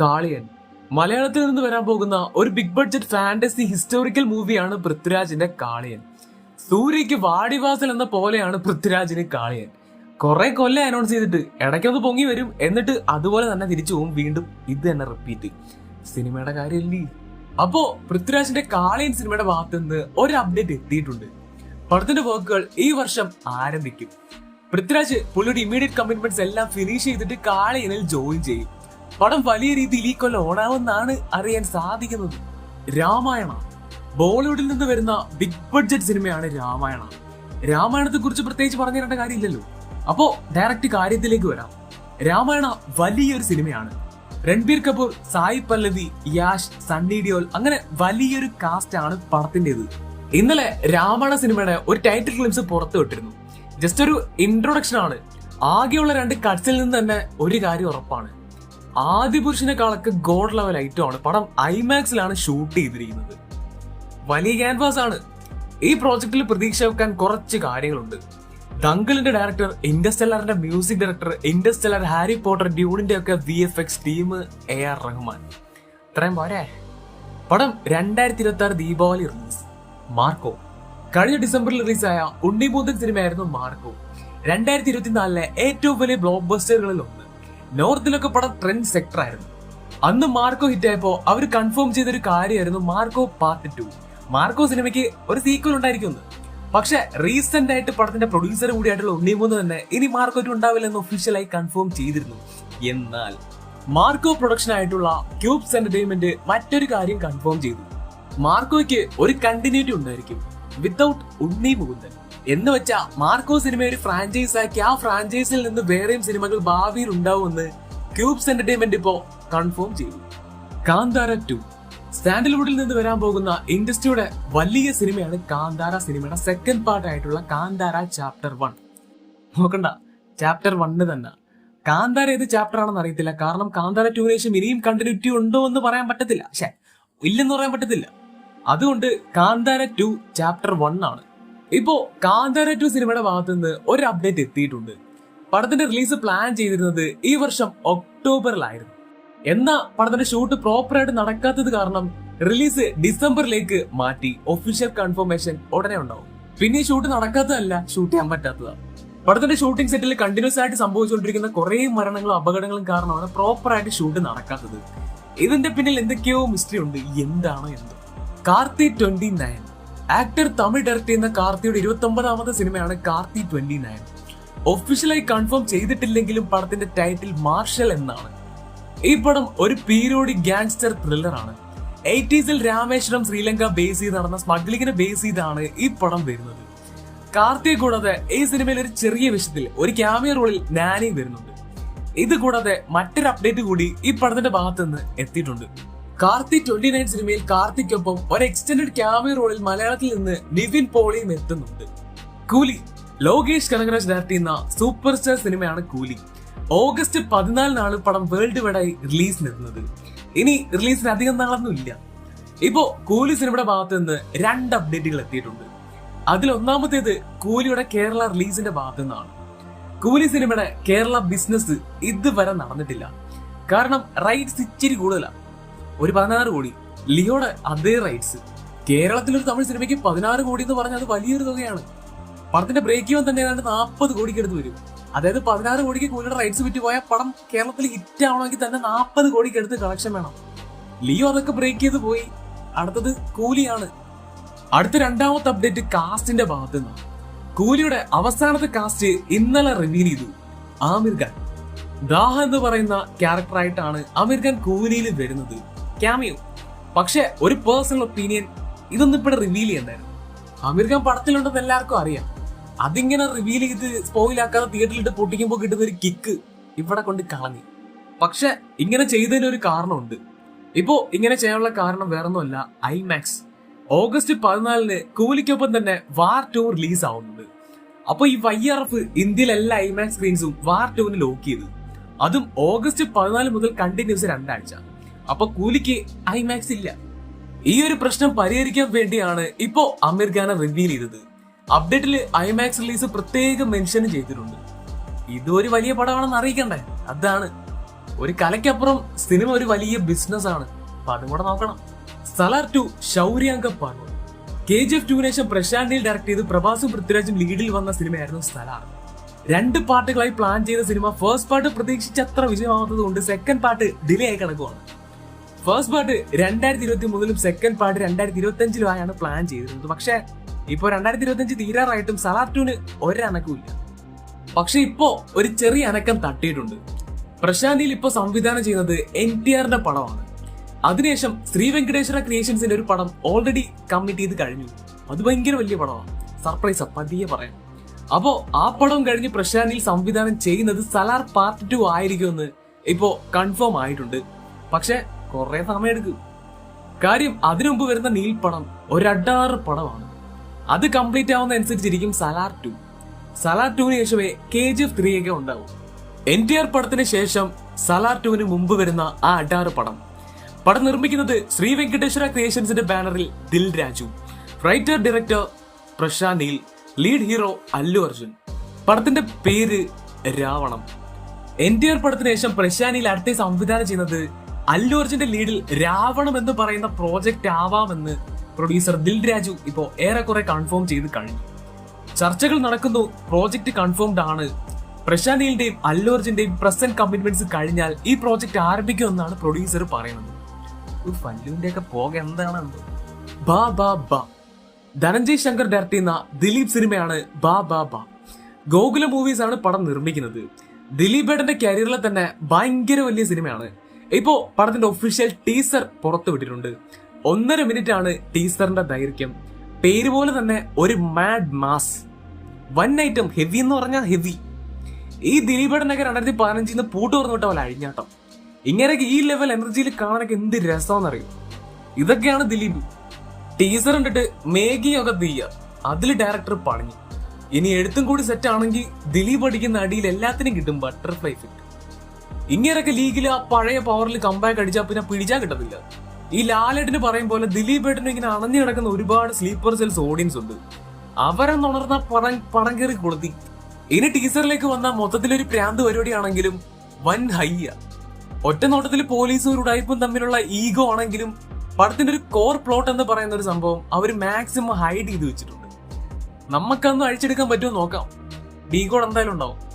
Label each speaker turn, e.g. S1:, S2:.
S1: കാളിയൻ. മലയാളത്തിൽ നിന്ന് വരാൻ പോകുന്ന ഒരു ബിഗ് ബഡ്ജറ്റ് ഫാന്റസി ഹിസ്റ്റോറിക്കൽ മൂവിയാണ് പൃഥ്വിരാജിന്റെ കാളിയൻ. സൂര്യക്ക് വാടിവാസൽ എന്ന പോലെയാണ് പൃഥ്വിരാജിന് കാളിയൻ. കുറെ കൊല്ലം അനൗൺസ് ചെയ്തിട്ട് ഇടയ്ക്കൊന്ന് പൊങ്ങി വരും എന്നിട്ട് അതുപോലെ തന്നെ തിരിച്ചു പോകും വീണ്ടും ഇത് തന്നെ റിപ്പീറ്റ് സിനിമയുടെ കാര്യമല്ലേ? അപ്പോ പൃഥ്വിരാജിന്റെ കാളിയൻ സിനിമയുടെ ഭാഗത്ത് നിന്ന് ഒരു അപ്ഡേറ്റ് എത്തിയിട്ടുണ്ട്. പടത്തിന്റെ വർക്കുകൾ ഈ വർഷം ആരംഭിക്കും. പൃഥ്വിരാജ് പുള്ളിയുടെ ഇമ്മീഡിയറ്റ് കമ്മിറ്റ്മെന്റ്സ് എല്ലാം ഫിനിഷ് ചെയ്തിട്ട് കാളിയനിൽ ജോയിൻ ചെയ്യും. പടം വലിയ രീതിയിൽ ഈ കൊല്ലം ഓണാവുന്നാണ് അറിയാൻ സാധിക്കുന്നത്. രാമായണ. ബോളിവുഡിൽ നിന്ന് വരുന്ന ബിഗ് ബഡ്ജറ്റ് സിനിമയാണ് രാമായണ. രാമായണത്തെ കുറിച്ച് പ്രത്യേകിച്ച് പറഞ്ഞു തരേണ്ട കാര്യമില്ലല്ലോ. അപ്പോ ഡയറക്റ്റ് കാര്യത്തിലേക്ക് വരാം. രാമായണ വലിയൊരു സിനിമയാണ്. രൺബീർ കപൂർ സായി പല്ലവി യാഷ് സണ്ണി ഡിയോൽ അങ്ങനെ വലിയൊരു കാസ്റ്റ് ആണ് പടത്തിന്റേത് ഇന്നലെ രാമായണ സിനിമയുടെ ഒരു ടൈറ്റിൽ ക്ലിംസ് പുറത്തു വിട്ടിരുന്നു. ജസ്റ്റ് ഒരു ഇൻട്രൊഡക്ഷൻ ആണ്. ആകെയുള്ള രണ്ട് കട്ട്സിൽ നിന്ന് തന്നെ ഒരു കാര്യം ഉറപ്പാണ്. ആദ്യ പുരുഷനെക്കാളൊക്കെ ഗോഡ് ലെവൽ ഐറ്റമാണ് പടം ഐമാക്സിലാണ് ഷൂട്ട് ചെയ്തിരിക്കുന്നത്. വലിയ ക്യാൻവാസ് ആണ്. ഈ പ്രോജക്റ്റിൽ പ്രതീക്ഷ വെക്കാൻ കുറച്ച് കാര്യങ്ങളുണ്ട്. ദങ്കലിന്റെ director ഇൻഡസ്റ്റെല്ലറിന്റെ music director Interstellar Harry Potter ഡ്യൂണിന്റെ ഒക്കെ V F X team A R Rahman. ഇത്രയും പോരെ? പടം രണ്ടായിരത്തി ഇരുപത്തി ആറ് ദീപാവലി റിലീസ് മാർക്കോ. കഴിഞ്ഞ ഡിസംബറിൽ റിലീസായ ഉണ്ണിമൂതൻ സിനിമയായിരുന്നു മാർക്കോ. രണ്ടായിരത്തി ഇരുപത്തിനാലിലെ ഏറ്റവും വലിയ ബ്ലോക്ക് ബസ്റ്ററുകളിൽ ഒന്ന് നോർത്തിലൊക്കെ പടം ട്രെൻഡ് സെക്ടർ ആയിരുന്നു. അന്ന് മാർക്കോ ഹിറ്റ് ആയപ്പോ അവർ കൺഫേം ചെയ്തൊരു കാര്യമായിരുന്നു മാർക്കോ പാർട്ട് ടു മാർക്കോ സിനിമയ്ക്ക് ഒരു സീക്വൽ ഉണ്ടായിരിക്കുന്നു പക്ഷെ റീസെന്റ് ആയിട്ട് പടത്തിന്റെ പ്രൊഡ്യൂസർ കൂടിയായിട്ടുള്ള ഉണ്ണിമൂന്ന് തന്നെ ഇനി മാർക്കോ ടു ഉണ്ടാവില്ലെന്ന് ഒഫീഷ്യലായി കൺഫേം ചെയ്തിരുന്നു. എന്നാൽ മാർക്കോ പ്രൊഡക്ഷൻ ആയിട്ടുള്ള ക്യൂബ്സ് എന്റർടൈൻമെന്റ് മറ്റൊരു കാര്യം കൺഫേം ചെയ്തു. മാർക്കോയ്ക്ക് ഒരു കണ്ടിന്യൂറ്റി ഉണ്ടായിരിക്കും. വിത്തൗട്ട് ഉണ്ണി മുകുന്ദൻ എന്ന് വെച്ചാ മാർക്കോ സിനിമ ഒരു ഫ്രാഞ്ചൈസ് ആക്കി ആ ഫ്രാഞ്ചൈസിൽ നിന്ന് വേറെയും സിനിമകൾ ഭാവിയിൽ ഉണ്ടാവുമെന്ന് ക്യൂബ്സ് എന്റർടൈൻമെന്റ് ഇപ്പോ കൺഫേം ചെയ്തു. കാന്താര ടു സാൻഡൽവുഡിൽ നിന്ന് വരാൻ പോകുന്ന ഇൻഡസ്ട്രിയുടെ വലിയ സിനിമയാണ് കാന്താര സിനിമയുടെ സെക്കൻഡ് പാർട്ട് ആയിട്ടുള്ള കാന്താര ചാപ്റ്റർ വൺ നോക്കണ്ട ചാപ്റ്റർ വണ്ണ് തന്നെ. കാന്താര ഏത് ചാപ്റ്റർ ആണെന്ന് അറിയത്തില്ല. കാരണം കാന്താര ടൂവിന് ശേഷം ഇനിയും കണ്ടിന്യൂറ്റി ഉണ്ടോ എന്ന് പറയാൻ പറ്റത്തില്ല. പക്ഷേ ഇല്ലെന്ന് പറയാൻ പറ്റത്തില്ല. അതുകൊണ്ട് കാന്താര ടു ചാപ്റ്റർ വൺ ആണ്. ഇപ്പോ കാന്തര ടു സിനിമയുടെ ഭാഗത്ത് നിന്ന് ഒരു അപ്ഡേറ്റ് എത്തിയിട്ടുണ്ട്. പടത്തിന്റെ റിലീസ് പ്ലാൻ ചെയ്തിരുന്നത് ഈ വർഷം ഒക്ടോബറിലായിരുന്നു. എന്നാ പടത്തിന്റെ ഷൂട്ട് പ്രോപ്പറായിട്ട് നടക്കാത്തത് കാരണം റിലീസ് ഡിസംബറിലേക്ക് മാറ്റി ഒഫീഷ്യൽ കൺഫർമേഷൻ ഉടനെ ഉണ്ടാവും. പിന്നെ ഷൂട്ട് നടക്കാത്തതല്ല ഷൂട്ട് ചെയ്യാൻ പറ്റാത്തതാണ് പടത്തിന്റെ ഷൂട്ടിംഗ് സെറ്റിൽ കണ്ടിന്യൂസ് ആയിട്ട് സംഭവിച്ചുകൊണ്ടിരിക്കുന്ന കുറെ മരണങ്ങളും അപകടങ്ങളും കാരണമാണ് പ്രോപ്പറായിട്ട് ഷൂട്ട് നടക്കാത്തത്. ഇതിന്റെ പിന്നിൽ എന്തൊക്കെയോ മിസ്റ്ററി ഉണ്ട് എന്താണോ എന്തോ. Karthi twenty nine actor Tamil direct ചെയ്യുന്ന കാർത്തിയുടെ ഇരുപത്തി ഒമ്പതാമത്തെ സിനിമയാണ് കാർത്തി ട്വന്റി നയൻ. ഒഫീഷ്യലായി കൺഫേം ചെയ്തിട്ടില്ലെങ്കിലും പടത്തിന്റെ ടൈറ്റിൽ മാർഷൽ എന്നാണ്. ഈ പടം ഒരു പീരോഡി ഗാങ്സ്റ്റർ ത്രില്ലറാണ് എയ്റ്റീസിൽ രാമേശ്വരം ശ്രീലങ്ക ബേസ് ചെയ്ത് നടന്ന സ്മഗ്ലിങ്ങിനെ ബേസ് ചെയ്താണ് ഈ പടം വരുന്നത്. കാർത്തിയെ കൂടാതെ ഈ സിനിമയിൽ ഒരു ചെറിയ വിഷയത്തിൽ ഒരു ക്യാമിയ റോളിൽ നാനി വരുന്നുണ്ട്. ഇത് കൂടാതെ മറ്റൊരു അപ്ഡേറ്റ് കൂടി ഈ പടത്തിന്റെ ഭാഗത്ത് നിന്ന് എത്തിയിട്ടുണ്ട്. കാർത്തി ട്വന്റി നയൻ സിനിമയിൽ കാർത്തിക്കൊപ്പം ഒരു എക്സ്റ്റൻഡഡ് ക്യാമറ റോളിൽ മലയാളത്തിൽ നിന്ന് നിവിൻ പോളിയും എത്തുന്നുണ്ട്. കൂലി ലോകേഷ് കനകരാജ് ഡയറക്ട് ചെയ്യുന്ന സൂപ്പർ സ്റ്റാർ സിനിമയാണ് കൂലി. ഓഗസ്റ്റ് പതിനാലിനാണ് പടം വേൾഡ് വൈഡായി റിലീസ് റിലീസിനെത്തുന്നത് ഇനി റിലീസിന് അധികം നാളൊന്നും ഇല്ല. ഇപ്പോ കൂലി സിനിമയുടെ ഭാഗത്ത് നിന്ന് രണ്ട് അപ്ഡേറ്റുകൾ എത്തിയിട്ടുണ്ട്. അതിൽ ഒന്നാമത്തേത് കൂലിയുടെ കേരള റിലീസിന്റെ ഭാഗത്തു നിന്നാണ്. കൂലി സിനിമയുടെ കേരള ബിസിനസ് ഇതുവരെ നടന്നിട്ടില്ല. കാരണം റൈറ്റ്സ് ഇച്ചിരി കൂടുതലാണ് ഒരു പതിനാറ് കോടി. ലിയോടെ അതേ റൈറ്റ്സ് കേരളത്തിൽ ഒരു തമിഴ് സിനിമയ്ക്ക് പതിനാറ് കോടി എന്ന് പറഞ്ഞാൽ അത് വലിയൊരു തുകയാണ്. പടത്തിന്റെ ബ്രേക്ക് ഇവൻ തന്നെ ഏതാണ്ട് നാൽപ്പത് കോടിക്ക് എടുത്ത് വരും. അതായത് പതിനാറ് കോടിക്ക് കൂലിയുടെ റൈറ്റ്സ് വിറ്റ് പോയാൽ പടം കേരളത്തിൽ ഹിറ്റ് ആവണമെങ്കിൽ തന്നെ നാൽപ്പത് കോടിക്ക് എടുത്ത് കളക്ഷൻ വേണം. ലിയോ അതൊക്കെ ബ്രേക്ക് ചെയ്ത് പോയി. അടുത്തത് കൂലിയാണ്. അടുത്ത രണ്ടാമത്തെ അപ്ഡേറ്റ് കാസ്റ്റിന്റെ ഭാഗത്ത് നിന്ന് കൂലിയുടെ അവസാനത്തെ കാസ്റ്റ് ഇന്നലെ റിവീൽ ചെയ്തു. ആമിർ ഖാൻ. ദാഹ എന്ന് പറയുന്ന ക്യാരക്ടറായിട്ടാണ് ആമിർ ഖാൻ കൂലിയിൽ വരുന്നത്. ക്യാമിയോ പക്ഷെ ഒരു പേഴ്സണൽ ഒപ്പീനിയൻ ഇതൊന്നും ഇവിടെ റിവീൽ ചെയ്യണ്ടായിരുന്നു. ആമിർ ഖാൻ പടത്തിലുണ്ടെന്ന് എല്ലാവർക്കും അറിയാം. അതിങ്ങനെ റിവീൽ ചെയ്ത് സ്പോയിലാക്കാതെ തിയേറ്ററിൽ പൊട്ടിക്കുമ്പോൾ കിട്ടുന്ന ഒരു കിക്ക് ഇവിടെ കൊണ്ട് കളഞ്ഞു. പക്ഷെ ഇങ്ങനെ ചെയ്തതിന് ഒരു കാരണമുണ്ട്. ഇപ്പോ ഇങ്ങനെ ചെയ്യാനുള്ള കാരണം വേറൊന്നുമല്ല ഐമാക്സ് ഓഗസ്റ്റ് പതിനാലിന് കൂലിക്കൊപ്പം തന്നെ വാർ ടു റിലീസ് ആവുന്നുണ്ട്. അപ്പൊ ഈ വൈ ആർ എഫ് ഇന്ത്യയിലെ എല്ലാ ഐമാക്സ് സ്ക്രീൻസും വാർ ടുവിന് ലോക്ക് ചെയ്തു. അതും ഓഗസ്റ്റ് പതിനാല് മുതൽ കണ്ടിന്യൂസ് രണ്ടാഴ്ച. അപ്പൊ കൂലിക്ക് ഐമാക്സ് ഇല്ല. ഈ ഒരു പ്രശ്നം പരിഹരിക്കാൻ വേണ്ടിയാണ് ഇപ്പോ അമീർ ഖാനെ റിവീൽ ചെയ്തത്. അപ്ഡേറ്റിൽ ഐമാക്സ് റിലീസ് പ്രത്യേകം മെൻഷൻ ചെയ്തിട്ടുണ്ട്. ഇത് ഒരു വലിയ പടമാണെന്ന് അറിയിക്കണ്ടേ? അതാണ്. ഒരു കലയ്ക്കപ്പുറം സിനിമ ഒരു വലിയ ബിസിനസ് ആണ്. അപ്പൊ അതും കൂടെ നോക്കണം. Salaar two Shouryanga Parvam K G F ടൂവിന് ശേഷം പ്രശാന്ത് ഡയറക്ട് ചെയ്ത് പ്രഭാസും പൃഥ്വിരാജും ലീഡിൽ വന്ന സിനിമയായിരുന്നു സലാർ രണ്ട് പാർട്ടുകളായി പ്ലാൻ ചെയ്ത സിനിമ ഫസ്റ്റ് പാർട്ട് പ്രതീക്ഷിച്ചത്ര വിജയമാവാത്തത് കൊണ്ട് സെക്കൻഡ് പാർട്ട് ഡിലേ ആയി കിടക്കുവാണ്. ഫസ്റ്റ് പാർട്ട് രണ്ടായിരത്തി ഇരുപത്തി മൂന്നിലും സെക്കൻഡ് പാർട്ട് രണ്ടായിരത്തി ഇരുപത്തി അഞ്ചിലും ആയാണ് പ്ലാൻ ചെയ്തിരുന്നത്. പക്ഷെ ഇപ്പോ രണ്ടായിരത്തി ഇരുപത്തി അഞ്ച് തീരാറായിട്ടും സലാർ ടൂന് ഒരനക്കമില്ല പക്ഷെ ഇപ്പോ ഒരു ചെറിയ അനക്കം തട്ടിയിട്ടുണ്ട്. പ്രശാന്തിയിൽ ഇപ്പോൾ സംവിധാനം ചെയ്യുന്നത് എൻ ടി ആറിന്റെ പടമാണ്. അതിനുശേഷം ശ്രീ വെങ്കടേശ്വര ക്രിയേഷൻസിന്റെ ഒരു പടം ഓൾറെഡി കമ്മിറ്റ് ചെയ്ത് കഴിഞ്ഞു. അത് ഭയങ്കര വലിയ പടമാണ്. സർപ്രൈസ് പതിയെ പറയാം. അപ്പോ ആ പടം കഴിഞ്ഞ് പ്രശാന്തിൽ സംവിധാനം ചെയ്യുന്നത് സലാർ പാർട്ട് ടു ആയിരിക്കുമെന്ന് ഇപ്പോ കൺഫേം ആയിട്ടുണ്ട്. പക്ഷെ കുറെ സമയം എടുക്കും കാര്യം അതിനു മുമ്പ് വരുന്ന നീൽ പടം ഒരഡാറ് പടമാണ് അത് കംപ്ലീറ്റ് ആവുന്ന അനുസരിച്ചിരിക്കും സലാർ ടു. സലാർ ടുവിന് ശേഷമേ കെ ജി എഫ് ത്രീ ഒക്കെ ഉണ്ടാവും. എൻ ടി ആർ പടത്തിന് ശേഷം സലാർ ടുവിന് മുമ്പ് വരുന്ന ആ അഡാറ് പടം. പടം നിർമ്മിക്കുന്നത് ശ്രീ വെങ്കടേശ്വര ക്രിയേഷൻസിന്റെ ബാനറിൽ Dil Raju writer director Prashanth Neel lead hero Allu Arjun. പടത്തിന്റെ പേര് രാവണം. എൻ ടി ആർ പടത്തിന് ശേഷം പ്രശാന്തിൽ അടുത്ത സംവിധാനം ചെയ്യുന്നത് അല്ലു അർജുന്റെ ലീഡിൽ രാവണം എന്ന് പറയുന്ന പ്രോജക്റ്റ് ആവാമെന്ന് പ്രൊഡ്യൂസർ ദിൽ രാജു ഇപ്പോ ഏറെക്കുറെ കൺഫേം ചെയ്ത് കഴിഞ്ഞു. ചർച്ചകൾ നടക്കുന്നു പ്രോജക്റ്റ് കൺഫേംഡ് ആണ്. പ്രശാന്തിന്റെയും അല്ലു അർജുന്റെയും പ്രസന്റ് കമ്മിറ്റ്മെന്റ്സ് കഴിഞ്ഞാൽ ഈ പ്രോജക്റ്റ് ആരംഭിക്കുമെന്നാണ് പ്രൊഡ്യൂസർ പറയുന്നത്. ഫല്ലുവിന്റെ ഒക്കെ പോക എന്താണ്? എന്തോ ബാ ബാ ബാ. ധനഞ്ജയ് ശങ്കർ ഡയറക്ട് ചെയ്യുന്ന ദിലീപ് സിനിമയാണ് ബാ ബാ ബാ. ഗോകുല മൂവീസ് ആണ് പടം നിർമ്മിക്കുന്നത്. ദിലീപ് ഏട്ടന്റെ കരിയറിലെ തന്നെ ഭയങ്കര വലിയ സിനിമയാണ്. ഇപ്പോ പടത്തിന്റെ ഒഫീഷ്യൽ ടീസർ പുറത്തു വിട്ടിട്ടുണ്ട്. ഒന്നര മിനിറ്റ് ആണ് ടീസറിന്റെ ദൈർഘ്യം. പേര് പോലെ തന്നെ ഒരു mad mass one item heavy എന്ന് പറഞ്ഞാൽ ഹെവി ഈ ദിലീപേട്ടനൊക്കെ രണ്ടായിരത്തി പതിനഞ്ചിൽ നിന്ന് പൂട്ട് തുറന്നു വിട്ട പോലെ അഴിഞ്ഞാട്ടം. ഇങ്ങനെയൊക്കെ ഈ ലെവൽ എനർജിയിൽ കാണാനൊക്കെ എന്ത് രസമാണെന്നറിയോ? ഇതൊക്കെയാണ് ദിലീപ്. ടീസർ കണ്ടിട്ട് മേഘിയൊക്കെ തീയ അതിൽ ഡയറക്ടർ പണിഞ്ഞു. ഇനി എഴുത്തും കൂടി സെറ്റ് ആണെങ്കിൽ ദിലീപ് അടിക്കുന്ന അടിയിൽ എല്ലാത്തിനും കിട്ടും ബട്ടർഫ്ലൈ ഫിറ്റ് ഇങ്ങനെയൊക്കെ ലീഗിൽ ആ പഴയ പവറിൽ കമ്പാക്ക് അടിച്ചാൽ പിന്നെ പിടിച്ചാൽ കിട്ടത്തില്ല. ഈ ലാലേട്ടിന് പറയും പോലെ ദിലീപ് ഏട്ടന് ഇങ്ങനെ അണഞ്ഞു കിടക്കുന്ന ഒരുപാട് സ്ലീപ്പർ സെൽസ് ഓഡിയൻസ് ഉണ്ട്. അവരെന്നുണർന്ന പടം പടം കയറി കൊളുത്തി. ഇനി ടീസറിലേക്ക് വന്ന മൊത്തത്തിലൊരു പ്രാന്ത് പരിപാടിയാണെങ്കിലും വൻ ഹയ്യ. ഒറ്റ നോട്ടത്തിൽ പോലീസും ഒരു ഉടായ്പും തമ്മിലുള്ള ഈഗോ ആണെങ്കിലും പടത്തിന്റെ ഒരു കോർ പ്ലോട്ട് എന്ന് പറയുന്ന ഒരു സംഭവം അവർ മാക്സിമം ഹൈഡ് ചെയ്ത് വെച്ചിട്ടുണ്ട്. നമുക്കൊന്നും അഴിച്ചെടുക്കാൻ പറ്റുമോ നോക്കാം. ഡീഗോഡ് എന്തായാലും ഉണ്ടാവും.